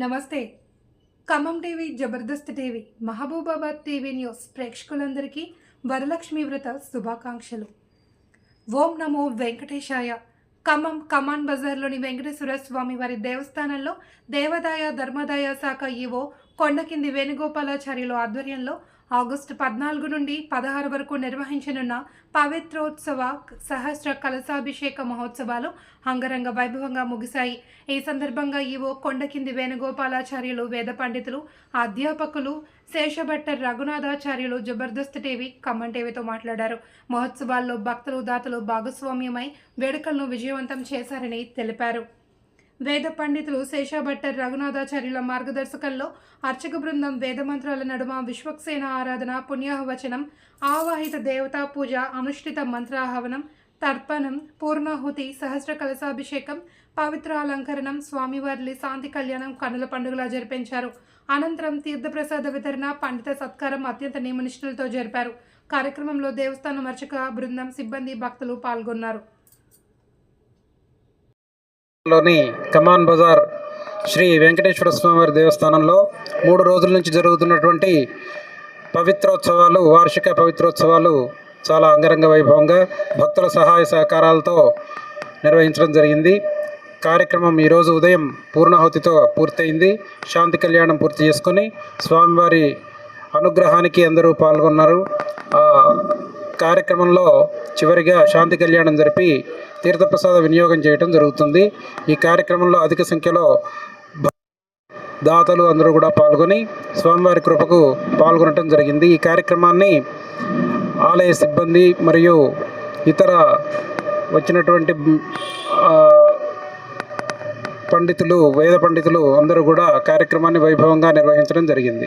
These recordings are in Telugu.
నమస్తే. Khammam TV Jabardasth TV Mahabubabad TV news ప్రేక్షకులందరికీ వరలక్ష్మి వ్రత శుభాకాంక్షలు. ఓం నమో వెంకటేశాయ. ఖమ్మం కమాన్ బజార్లోని వెంకటేశ్వర స్వామి వారి దేవస్థానంలో దేవాదాయ ధర్మాదాయ శాఖ ఈవో కొండకింది వేణుగోపాలాచార్యుల ఆధ్వర్యంలో ఆగస్టు పద్నాలుగు నుండి పదహారు వరకు నిర్వహించనున్న పవిత్రోత్సవ సహస్ర కలశాభిషేక మహోత్సవాలు అంగరంగ వైభవంగా ముగిశాయి. ఈ సందర్భంగా ఈవో కొండకింది వేణుగోపాలాచార్యులు వేద పండితులు అధ్యాపకులు శేషభట్టర్ రఘునాథాచార్యులు జబర్దస్త్ టీవీ ఖమ్మం టీవీతో మాట్లాడారు. మహోత్సవాల్లో భక్తులు దాతలు భాగస్వామ్యమై వేడుకలను విజయవంతం చేశారని తెలిపారు. వేద పండితులు శేషాభట్టర్ రఘునాథాచార్యుల మార్గదర్శకంలో అర్చక బృందం వేదమంత్రాల నడుమ విశ్వక్సేన ఆరాధన పుణ్యాహవచనం ఆవాహిత దేవతా పూజ అనుష్ఠిత మంత్రాహవనం తర్పణం పూర్ణాహుతి సహస్ర కలశాభిషేకం పవిత్ర అలంకరణం స్వామివార్లి శాంతి కళ్యాణం కనుల పండుగలా జరిపించారు. అనంతరం తీర్థప్రసాద వితరణ పండిత సత్కారం అత్యంత నియమనిష్ఠులతో జరిపారు. కార్యక్రమంలో దేవస్థానం అర్చక బృందం సిబ్బంది భక్తులు పాల్గొన్నారు. లోని కమాన్ బజార్ శ్రీ వెంకటేశ్వర స్వామివారి దేవస్థానంలో మూడు రోజుల నుంచి జరుగుతున్నటువంటి పవిత్రోత్సవాలు వార్షిక పవిత్రోత్సవాలు చాలా అంగరంగ వైభవంగా భక్తుల సహాయ సహకారాలతో నిర్వహించడం జరిగింది. కార్యక్రమం ఈరోజు ఉదయం పూర్ణాహుతితో పూర్తయింది. శాంతి కళ్యాణం పూర్తి చేసుకొని స్వామివారి అనుగ్రహానికి అందరూ పాల్గొన్నారు. కార్యక్రమంలో చివరిగా శాంతి కళ్యాణం జరిపి తీర్థప్రసాద వినియోగం చేయడం జరుగుతుంది. ఈ కార్యక్రమంలో అధిక సంఖ్యలో దాతలు అందరూ కూడా పాల్గొని స్వామివారి కృపకు పాల్గొనడం జరిగింది. ఈ కార్యక్రమాన్ని ఆలయ సిబ్బంది మరియు ఇతర వచ్చినటువంటి పండితులు వేద పండితులు అందరూ కూడా కార్యక్రమాన్ని వైభవంగా నిర్వహించడం జరిగింది.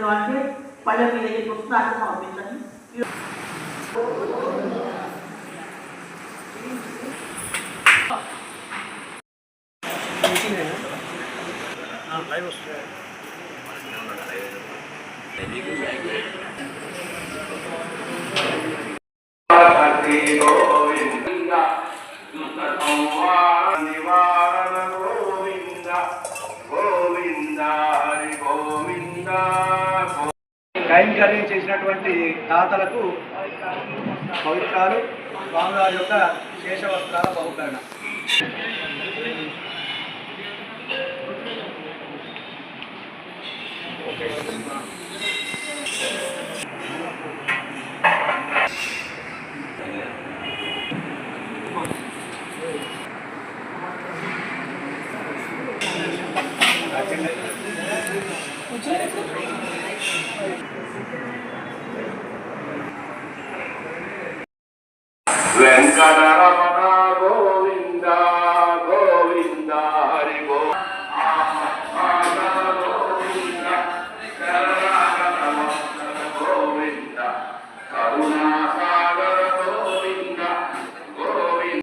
దేవానికి పళ్ళ మీద పుస్తకాలు పంపించండి గోవింద సంవార నివా కైంకర్యం చేసినటువంటి దాతలకు పవిత్రాలు స్వామివారి యొక్క శేష వస్త్రాల బహుకరణ వెంకటరమణ గోవింద గోవింద